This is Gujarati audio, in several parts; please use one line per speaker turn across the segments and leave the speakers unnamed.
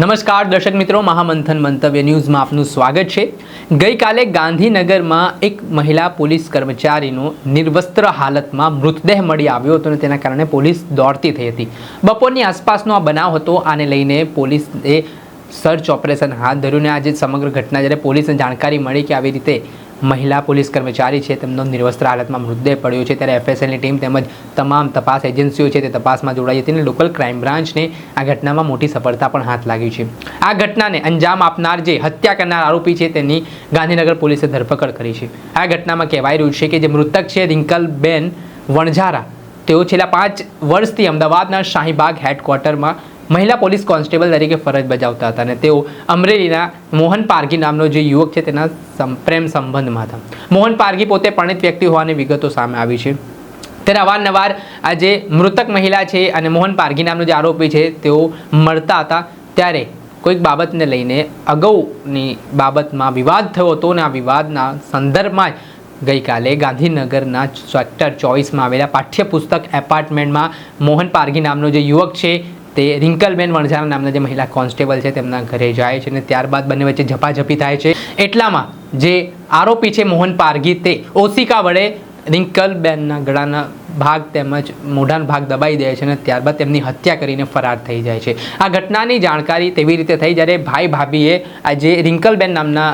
નમસ્કાર, દર્શક મિત્રો. મહામંથન મંતવ્ય ન્યૂઝમાં આપનું સ્વાગત છે. ગઈકાલે ગાંધીનગરમાં એક મહિલા પોલીસ કર્મચારીનો નિર્વસ્ત્ર હાલતમાં મૃતદેહ મળી આવ્યો હતો અને તેના કારણે પોલીસ દોડતી થઈ હતી. બપોરની આસપાસનો આ બનાવ હતો. આને લઈને પોલીસે સર્ચ ઓપરેશન હાથ ધર્યું આજે સમગ્ર ઘટના જ્યારે પોલીસને જાણકારી મળી કે આવી રીતે મહિલા પોલીસ કર્મચારી છે, તેમનો નિર્વસ્ત્ર હાલતમાં મૃતદેહ પડ્યો છે, ત્યારે એફએસએલની ટીમ તેમજ તમામ તપાસ એજન્સીઓ છે તે તપાસમાં જોડાઈ હતી અને લોકલ ક્રાઇમ બ્રાન્ચને આ ઘટનામાં મોટી સફળતા પણ હાથ લાગી છે. આ ઘટનાને અંજામ આપનાર જે હત્યા કરનાર આરોપી છે તેની ગાંધીનગર પોલીસે ધરપકડ કરી છે. આ ઘટનામાં કહેવાય રહ્યું છે કે જે મૃતક છે રિંકલબેન વણઝારા, તેઓ છેલ્લા પાંચ વર્ષથી અમદાવાદના શાહીબાગ હેડક્વાર્ટરમાં મહિલા પોલીસ કોન્સ્ટેબલ તરીકે ફરજ બજાવતા હતા અને તેઓ અમરેલીના મોહન પારગી નામનો જે યુવક છે તેના પ્રેમ સંબંધમાં હતા. મોહન પારગી પોતે પરિણિત વ્યક્તિ હોવાની વિગતો સામે આવી છે. ત્યારે અવારનવાર આ જે મૃતક મહિલા છે અને મોહન પારગી નામનો જે આરોપી છે તેઓ મળતા હતા. ત્યારે કોઈક બાબતને લઈને અગાઉની બાબતમાં વિવાદ થયો હતો અને આ વિવાદના સંદર્ભમાં જ ગઈકાલે ગાંધીનગરના સેક્ટર ચોવીસમાં આવેલા પાઠ્યપુસ્તક એપાર્ટમેન્ટમાં મોહન પારગી નામનો જે યુવક છે તે રિંકલબેન વણઝારા નામના જે મહિલા કોન્સ્ટેબલ છે તેમના ઘરે જાય છે અને ત્યારબાદ બંને વચ્ચે ઝપાઝપી થાય છે. એટલામાં જે આરોપી છે મોહન પારગી તે ઓસિકા વડે રિંકલબેનના ગળાના ભાગ તેમજ મોઢાનો ભાગ દબાઈ દે છે અને ત્યારબાદ તેમની હત્યા કરીને ફરાર થઈ જાય છે. આ ઘટનાની જાણકારી તેવી રીતે થઈ જ્યારે ભાઈ ભાભીએ આ જે રિંકલબેન નામના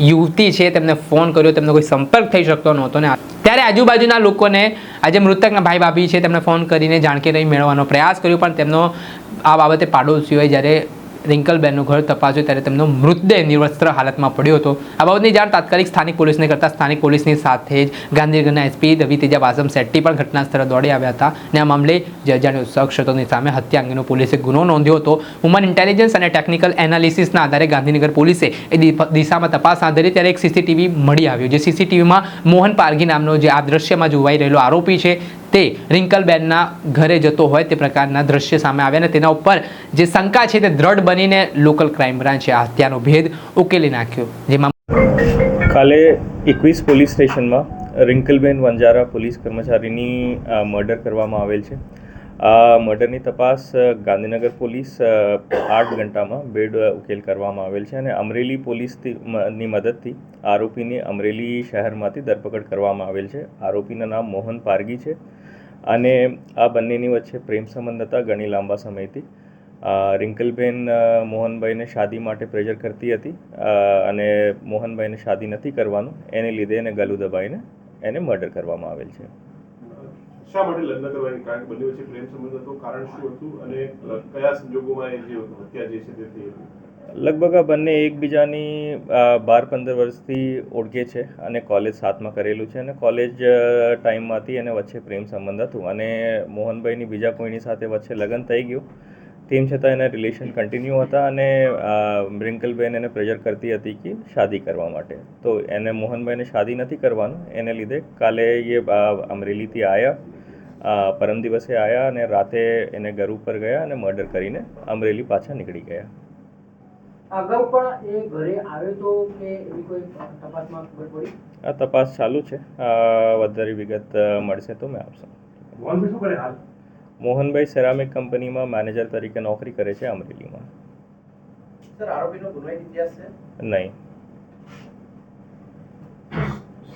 યુવતી છે, તેમને ફોન કર્યો, તેમનો કોઈ સંપર્ક થઈ શકતો નહોતો ને. ત્યારે આજુબાજુના લોકોને આજે મૃતકના ભાઈ ભાભી છે, તેમને ફોન કરીને જાણકારી મેળવવાનો પ્રયાસ કર્યો, પણ તેમનો આ બાબતે પાડોશીઓએ જ્યારે રિંકલબેનનું ઘર તપાસ્યું ત્યારે તેમનો મૃતદેહ નિર્વસ્ત્ર હાલતમાં પડ્યો હતો. આ બાબતની જાણ તાત્કાલિક સ્થાનિક પોલીસને કરતા સ્થાનિક પોલીસની સાથે જ ગાંધીનગરના એસપી રવિ તેજા વાસમ શેટ્ટી પણ ઘટના સ્થળે દોડી આવ્યા હતા અને આ મામલે જે અજાણ્યો શખ્સ સામે હત્યા અંગેનો પોલીસે ગુનો નોંધ્યો હતો. હ્યુમન ઇન્ટેલિજન્સ અને ટેકનિકલ એનાલિસિસના આધારે ગાંધીનગર પોલીસે એ દિશામાં તપાસ હાથ ધરી ત્યારે એક સીસીટીવી મળી આવ્યો, જે સીસીટીવીમાં મોહન પારગી નામનો જે આ દ્રશ્યમાં જોવાઈ રહેલો આરોપી છે તે રિંકલબેનના ઘરે જતો હોય તે પ્રકારના દ્રશ્ય સામે આવ્યા અને તેના ઉપર જે શંકા છે તે દ્રઢ બનીને લોકલ ક્રાઇમ બ્રાન્ચે આ હત્યાનો ભેદ ઉકેલી નાખ્યો, જેમાં
કાલે એકવીસ પોલીસ સ્ટેશનમાં રિંકલબેન વંજારા પોલીસ કર્મચારીની મર્ડર કરવામાં આવેલ છે. આ મર્ડરની તપાસ ગાંધીનગર પોલીસ આઠ ઘંટામાં બેડ ઉકેલ કરવામાં આવેલ છે અને અમરેલી પોલીસની મદદથી આરોપીની અમરેલી શહેરમાંથી ધરપકડ કરવામાં આવેલ છે. આરોપીના નામ મોહન પારગી છે. અને આ બંનેની વચ્ચે પ્રેમ સંબંધ હતા ઘણી લાંબા સમયથી. રિંકલબેન મોહનભાઈને શાદી માટે પ્રેઝર કરતી હતી. અને મોહનભાઈને શાદી નથી કરવાનું. એને લીધે એને ગલું દબાઈને એને મર્ડર કરવામાં આવેલ છે.
કારણ શું હતું? અને કયા સંજોગોમાં જે હત્યા જે છે તે
લગભગ આ બંને એકબીજાની બાર પંદર વર્ષથી ઓળખે છે અને કોલેજ સાથમાં કરેલું છે અને કોલેજ ટાઈમમાં ટાઈમમાંથી એને વચ્ચે પ્રેમ સંબંધ હતું અને મોહનભાઈની બીજા કોઈની સાથે વચ્ચે લગ્ન થઈ ગયું. તેમ છતાં એના રિલેશન કન્ટિન્યુ હતા અને રિંકલબેન એને પ્રેઝર કરતી હતી કે શાદી કરવા માટે. તો એને મોહનભાઈને શાદી નથી કરવાનું. એને લીધે કાલે એ અમરેલીથી આવ્યા પરમ દિવસે આવ્યા અને રાતે એને ઘર ઉપર ગયા અને મર્ડર કરીને અમરેલી પાછા નીકળી ગયા.
અગાઉ પણ એ ઘરે આવ્યો તો કે એવી કોઈ તપાસમાં ખબર પડી?
આ તપાસ ચાલુ છે. વધારે વિગત મળશે તો મેં આપશો.
મોહનભાઈ શું કરે હાલ?
મોહનભાઈ સેરામિક કંપનીમાં મેનેજર તરીકે નોકરી કરે છે અમરેલીમાં.
સર આરોપીનો ગુનો ઇતિહાસ છે?
નહીં.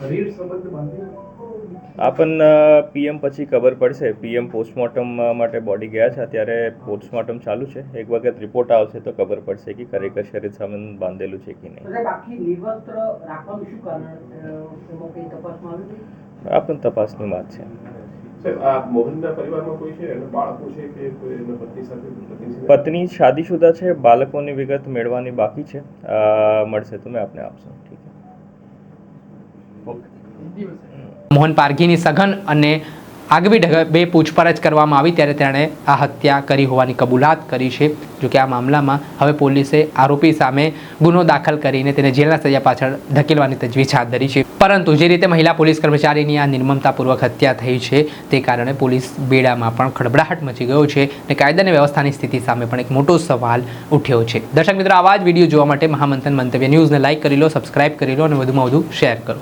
શરીર સંબંધ બાંધી
આ પીએમ પછી ખબર પડશે. પીએમ પોસ્ટમોર્ટમ માટે બોડી ગયા છે. અત્યારે પોસ્ટમોર્ટમ ચાલુ છે. એક વખત રિપોર્ટ આવશે તો ખબર પડશે કે ખરેખર શરીર સંબંધ બાંધેલું છે કે નહીં.
સાહેબ આખી નિર્વસ્ત્ર રાખવાનું શું કારણ? અ, એમાં કઈ તપાસમાં આવ્યું હતું
આ પણ તપાસની વાત છે.
સાહેબ આ મોહનના પરિવારમાં કોઈ છે? એના બાળકો છે કે કોઈ એના પત્ની
શાદીશુદા છે. બાળકોની વિગત મેળવાની બાકી છે. મળશે તો મેં આપને આપશો.
મોહન પારગીની સઘન અને આગવી બે પૂછપરછ કરવામાં આવી ત્યારે તેણે આ હત્યા કરી હોવાની કબૂલાત કરી છે જોકે આ મામલામાં હવે પોલીસે આરોપી સામે ગુનો દાખલ કરીને તેને જેલના સજા પાછળ ધકેલવાની તજવીજ હાથ ધરી છે. પરંતુ જે રીતે મહિલા પોલીસ કર્મચારીની આ નિર્મમતાપૂર્વક હત્યા થઈ છે, તે કારણે પોલીસ બેડામાં પણ ખળબડાહટ મચી ગયો છે અને કાયદા અને વ્યવસ્થાની સ્થિતિ સામે પણ એક મોટો સવાલ ઉઠ્યો છે. દર્શક મિત્રો, આવા જ વીડિયો જોવા માટે મહામંથન મંતવ્ય ન્યૂઝને લાઇક કરી લો, સબસ્ક્રાઇબ કરી લો અને વધુમાં વધુ શેર કરો.